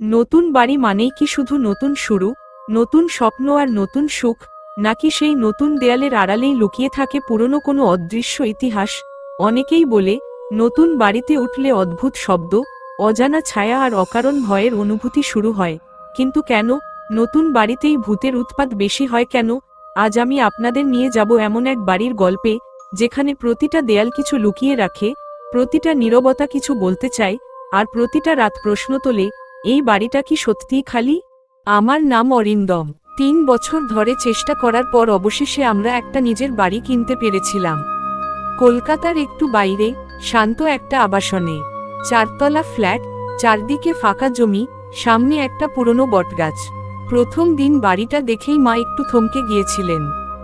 নতুন বাড়ি মানেই কি শুধু নতুন শুরু, নতুন স্বপ্ন আর নতুন সুখ, নাকি সেই নতুন দেয়ালের আড়ালেই লুকিয়ে থাকে পুরনো কোনো অদৃশ্য ইতিহাস? অনেকেই বলে, নতুন বাড়িতে উঠলে অদ্ভুত শব্দ, অজানা ছায়া আর অকারণ ভয়ের অনুভূতি শুরু হয়। কিন্তু কেন? নতুন বাড়িতেই ভূতের উৎপাত বেশি হয় কেন? আজ আমি আপনাদের নিয়ে যাব এমন এক বাড়ির গল্পে, যেখানে প্রতিটা দেয়াল কিছু লুকিয়ে রাখে, প্রতিটা নীরবতা কিছু বলতে চায়, আর প্রতিটা রাত প্রশ্ন তোলে এই বাড়িটা কি সত্যিই খালি? আমার নাম অরিন্দম। তিন বছর ধরে চেষ্টা করার পর অবশেষে আমরা একটা নিজের বাড়ি কিনতে পেরেছিলাম। কলকাতার একটু বাইরে, শান্ত একটা আবাসনে। চারতলা ফ্ল্যাট, চারদিকে ফাঁকা জমি, সামনে একটা পুরনো বটগাছ। প্রথম দিন বাড়িটা দেখেই মা একটু থমকে গিয়েছিলেন।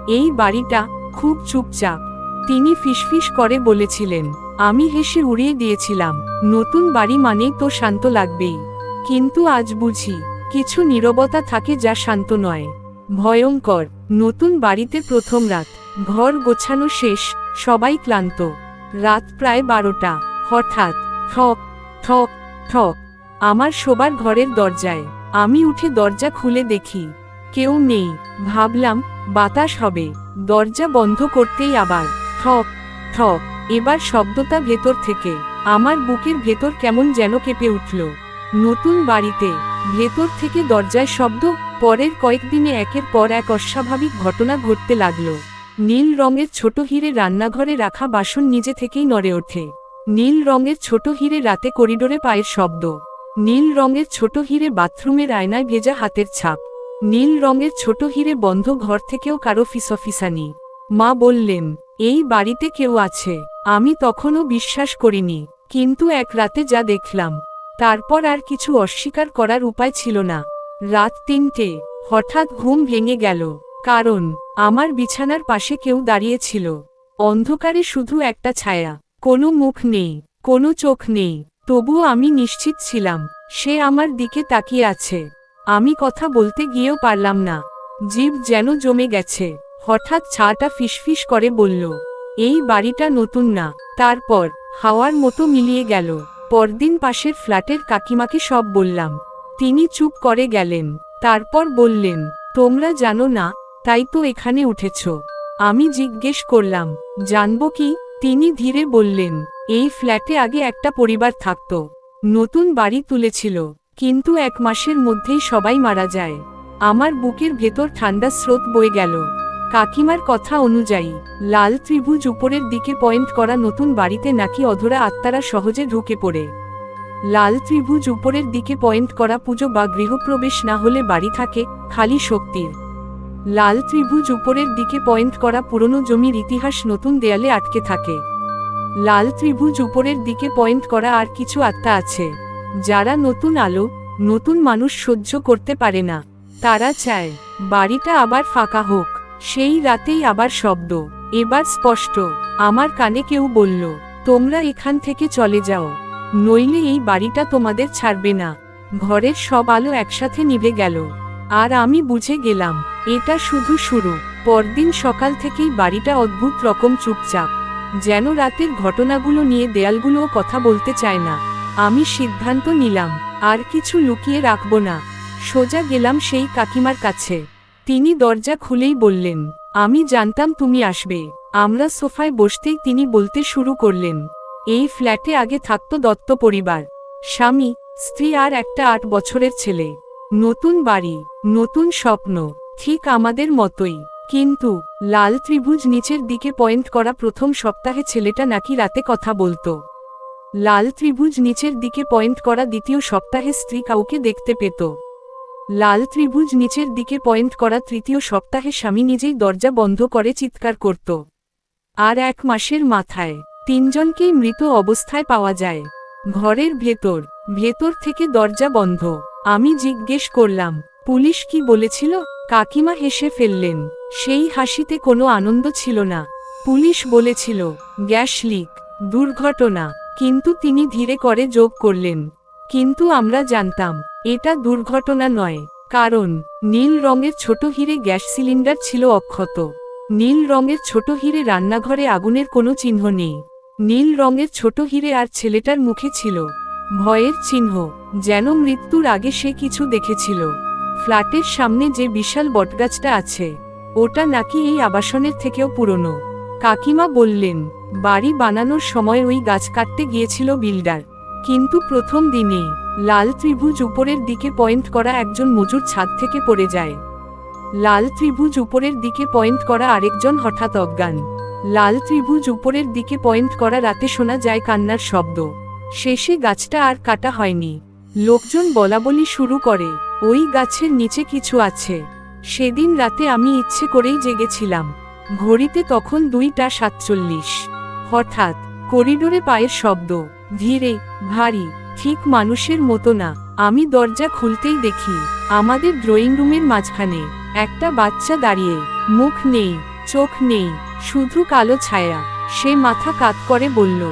এই বাড়িটা খুব চুপচাপ। তিনি ফিসফিস করে বলেছিলেন, আমি হেসে উড়িয়ে দিয়েছিলাম। নতুন বাড়ি মানেই তো শান্ত লাগবেই। কিন্তু আজ বুঝি, কিছু নীরবতা থাকে যা শান্ত নয়। ভয়ঙ্কর, নতুন বাড়িতে প্রথম রাত, ঘর গোছানো শেষ, সবাই ক্লান্ত। রাত প্রায় বারোটা, হঠাৎ, ঠক ঠক ঠক, আমার শোবার ঘরের দরজায়, আমি উঠে দরজা খুলে দেখি, কেউ নেই, ভাবলাম, বাতাস হবে, দরজা বন্ধ করতেই আবার, ঠক ঠক, এবার শব্দটা ভেতর থেকে, আমার বুকের ভেতর কেমন যেন কেঁপে উঠল। নতুন বাড়িতে, ভেতর থেকে দরজায় শব্দ, পরের কয়েকদিনে একের পর এক অস্বাভাবিক ঘটনা ঘটতে লাগল। নীল রঙের ছোট হিরে রান্নাঘরে রাখা বাসন নিজে থেকেই নড়ে ওঠে। নীল রঙের ছোট হিরে রাতে করিডোরে পায়ের শব্দ। নীল রঙের ছোট হিরে বাথরুমের আয়নায় ভেজা হাতের ছাপ। নীল রঙের ছোট হিরে বন্ধ ঘর থেকেও কারও ফিসফিসানি। মা বললেন, এই বাড়িতে কেউ আছে, আমি তখনও বিশ্বাস করিনি, কিন্তু এক রাতে যা দেখলাম তারপর আর কিছু অস্বীকার করার উপায় ছিল না। রাত তিনটে, হঠাৎ ঘুম ভেঙে গেল, কারণ আমার বিছানার পাশে কেউ দাঁড়িয়েছিল অন্ধকারে শুধু একটা ছায়া, কোনো মুখ নেই, কোনো চোখ নেই, তবুও আমি নিশ্চিত ছিলাম, সে আমার দিকে তাকিয়ে আছে। আমি কথা বলতে গিয়েও পারলাম না। জীব যেন জমে গেছে, হঠাৎ ছাটা ফিসফিস করে বলল, এই বাড়িটা নতুন না। তারপর হাওয়ার মতো মিলিয়ে গেল। পরদিন পাশের ফ্ল্যাটের কাকিমাকে সব বললাম। তিনি চুপ করে গেলেন। তারপর বললেন, তোমরা জানো না, তাই তো এখানে উঠেছ। আমি জিজ্ঞেস করলাম, জানব কি? তিনি ধীরে বললেন, এই ফ্ল্যাটে আগে একটা পরিবার থাকত। নতুন বাড়ি তুলেছিল, কিন্তু এক মাসের মধ্যেই সবাই মারা যায়। আমার বুকের ভেতর ঠান্ডা স্রোত বয়ে গেল। কাকিমার কথা অনুযায়ী, লাল ত্রিভুজ উপরের দিকে পয়েন্ট করা নতুন বাড়িতে নাকি অধরা আত্মারা সহজে ঢুকে পড়ে। লাল ত্রিভুজ উপরের দিকে পয়েন্ট করা পুজো বা গৃহপ্রবেশ না হলে বাড়ি থাকে খালি শক্তির। লাল ত্রিভুজ উপরের দিকে পয়েন্ট করা পুরনো জমির ইতিহাস নতুন দেয়ালে আটকে থাকে। লাল ত্রিভুজ উপরের দিকে পয়েন্ট করা আর কিছু আত্মা আছে। যারা নতুন আলো, নতুন মানুষ সহ্য করতে পারে না। তারা চায়, বাড়িটা আবার ফাঁকা হোক। সেই রাতেই আবার শব্দ। এবার স্পষ্ট। আমার কানে কেউ বলল, তোমরা এখান থেকে চলে যাও। নইলে এই বাড়িটা তোমাদের ছাড়বে না। ঘরের সব আলো একসাথে নিভে গেল। আর আমি বুঝে গেলাম, এটা শুধু শুরু। পরদিন সকাল থেকেই বাড়িটা অদ্ভুত রকম চুপচাপ। যেন রাতের ঘটনাগুলো নিয়ে দেয়ালগুলোও কথা বলতে চায় না। আমি সিদ্ধান্ত নিলাম, আর কিছু লুকিয়ে রাখব না। সোজা গেলাম সেই কাকিমার কাছে। তিনি দরজা খুলেই বললেন, আমি জানতাম তুমি আসবে। আমরা সোফায় বসতেই তিনি বলতে শুরু করলেন, এই ফ্ল্যাটে আগে থাকত দত্ত পরিবার। স্বামী, স্ত্রী আর একটা আট বছরের ছেলে। নতুন বাড়ি, নতুন স্বপ্ন, ঠিক আমাদের মতোই। কিন্তু, লাল ত্রিভুজ নিচের দিকে পয়েন্ট করা প্রথম সপ্তাহে ছেলেটা নাকি রাতে কথা বলতো। লাল ত্রিভুজ নিচের দিকে পয়েন্ট করা দ্বিতীয় সপ্তাহে স্ত্রী কাউকে দেখতে পেত। লাল ত্রিভুজ নিচের দিকে পয়েন্ট করা তৃতীয় সপ্তাহে স্বামী নিজেই দরজা বন্ধ করে চিৎকার করত। আর এক মাসের মাথায় তিনজনকেই মৃত অবস্থায় পাওয়া যায়। ঘরের ভেতর ভেতর থেকে দরজা বন্ধ। আমি জিজ্ঞেস করলাম, পুলিশ কি বলেছিল? কাকিমা হেসে ফেললেন। সেই হাসিতে কোনো আনন্দ ছিল না। পুলিশ বলেছিল, গ্যাস লিক, দুর্ঘটনা। কিন্তু তিনি ধীরে করে যোগ করলেন কিন্তু আমরা জানতাম, এটা দুর্ঘটনা নয়, কারণ নীল রঙের ছোট হিরে গ্যাস সিলিন্ডার ছিল অক্ষত। নীল রঙের ছোট হিরে রান্নাঘরে আগুনের কোনো চিহ্ন নেই। নীল রঙের ছোট হিরে আর ছেলেটার মুখে ছিল ভয়ের চিহ্ন, যেন মৃত্যুর আগে সে কিছু দেখেছিল। ফ্ল্যাটের সামনে যে বিশাল বটগাছটা আছে, ওটা নাকি এই আবাসনের থেকেও পুরনো। কাকিমা বললেন, বাড়ি বানানোর সময় ওই গাছ কাটতে গিয়েছিল বিল্ডার। কিন্তু প্রথম দিনেই লাল ত্রিভুজ উপরের দিকে পয়েন্ট করা একজন মজুর ছাদ থেকে পড়ে যায়। লাল ত্রিভুজ উপরের দিকে পয়েন্ট করা আরেকজন হঠাৎ অজ্ঞান। লাল ত্রিভুজ উপরের দিকে পয়েন্ট করা রাতে শোনা যায় কান্নার শব্দ। শেষে গাছটা আর কাটা হয়নি। লোকজন বলাবলি শুরু করে, ওই গাছের নিচে কিছু আছে। সেদিন রাতে আমি ইচ্ছে করেই জেগেছিলাম। ঘড়িতে তখন দুইটা সাতচল্লিশ। হঠাৎ, করিডোরে পায়ের শব্দ। ধীরে, ভারী, ঠিক মানুষের মতো না। আমি দরজা খুলতেই দেখি, আমাদের ড্রয়িং রুমের মাঝখানে একটা বাচ্চা দাঁড়িয়ে। মুখ নেই, চোখ নেই, শুধু কালো ছায়া। সে মাথা কাত করে বলল,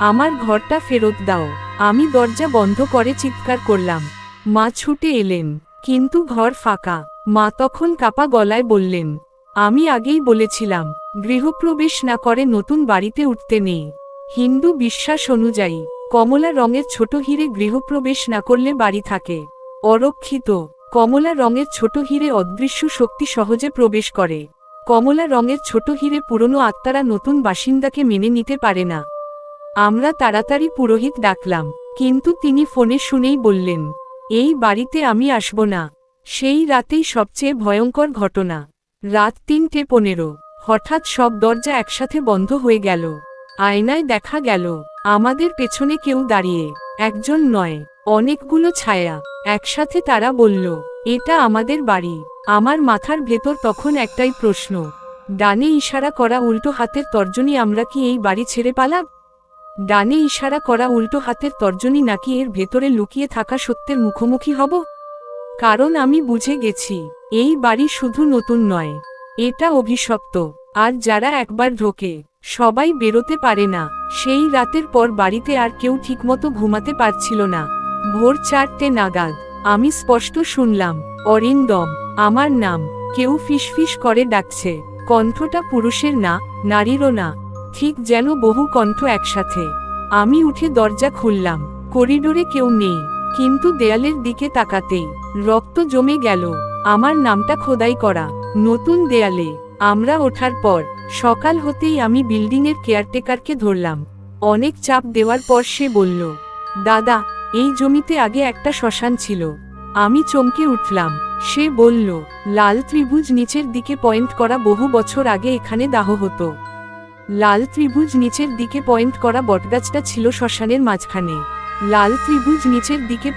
আমার ঘরটা ফেরত দাও। আমি দরজা বন্ধ করে চিৎকার করলাম। মা ছুটে এলেন, কিন্তু ঘর ফাঁকা। মা তখন কাপা গলায় বললেন, আমি আগেই বলেছিলাম, গৃহপ্রবেশ না করে নতুন বাড়িতে উঠতে নেই। হিন্দু বিশ্বাস অনুযায়ী, কমলা রঙের ছোট হিরে গৃহপ্রবেশ না করলে বাড়ি থাকে। অরক্ষিত, কমলা রঙের ছোট হিরে অদৃশ্য শক্তি সহজে প্রবেশ করে। কমলা রঙের ছোট হিরে পুরনো আত্মারা নতুন বাসিন্দাকে মেনে নিতে পারে না। আমরা তাড়াতাড়ি পুরোহিত ডাকলাম, কিন্তু তিনি ফোনে শুনেই বললেন, এই বাড়িতে আমি আসব না। সেই রাতেই সবচেয়ে ভয়ঙ্কর ঘটনা। রাত তিনটে পনেরো। হঠাৎ সব দরজা একসাথে বন্ধ হয়ে গেল। আয়নায় দেখা গেল, আমাদের পেছনে কেউ দাঁড়িয়ে, একজন নয়, অনেকগুলো ছায়া। একসাথে তারা বলল, এটা আমাদের বাড়ি। আমার মাথার ভেতর তখন একটাই প্রশ্ন, ডানে ইশারা করা উল্টো হাতের তর্জনী আমরা কি এই বাড়ি ছেড়ে পালাম ডানে ইশারা করা উল্টো হাতের তর্জনী নাকি এর ভেতরে লুকিয়ে থাকা সত্যের মুখোমুখি হব? কারণ আমি বুঝে গেছি, এই বাড়ি শুধু নতুন নয়, এটা অভিশপ্ত। আর যারা একবার ঢোকে, সবাই বেরোতে পারে না। সেই রাতের পর বাড়িতে আর কেউ ঠিকমতো ঘুমাতে পারছিল না। ভোর চারটে নাগাদ, আমি স্পষ্ট শুনলাম, অরিন্দম, আমার নাম, কেউ ফিসফিস করে ডাকছে। কণ্ঠটা পুরুষের না, নারীরও না। ঠিক যেন বহু কণ্ঠ একসাথে। আমি উঠে দরজা খুললাম, করিডোরে কেউ নেই, কিন্তু দেয়ালের দিকে তাকাতেই রক্ত জমে গেল। আমার নামটা খোদাই করা, নতুন দেয়ালে। আমরা ওঠার পর, সকাল হতেই আমি বিল্ডিংয়ের কেয়ারটেকারকে ধরলাম। অনেক চাপ দেওয়ার পর সে বলল, দাদা, এই জমিতে আগে একটা শ্মশান ছিল। আমি চমকে উঠলাম। সে বলল, লাল ত্রিভুজ নিচের দিকে পয়েন্ট করা বহু বছর আগে এখানে দাহ হতো। লাল ত্রিভুজ নিচের দিকে পয়েন্ট করা বটগাছটা ছিল শ্মশানের মাঝখানে। লাল ত্রিভুজ নিচের দিকে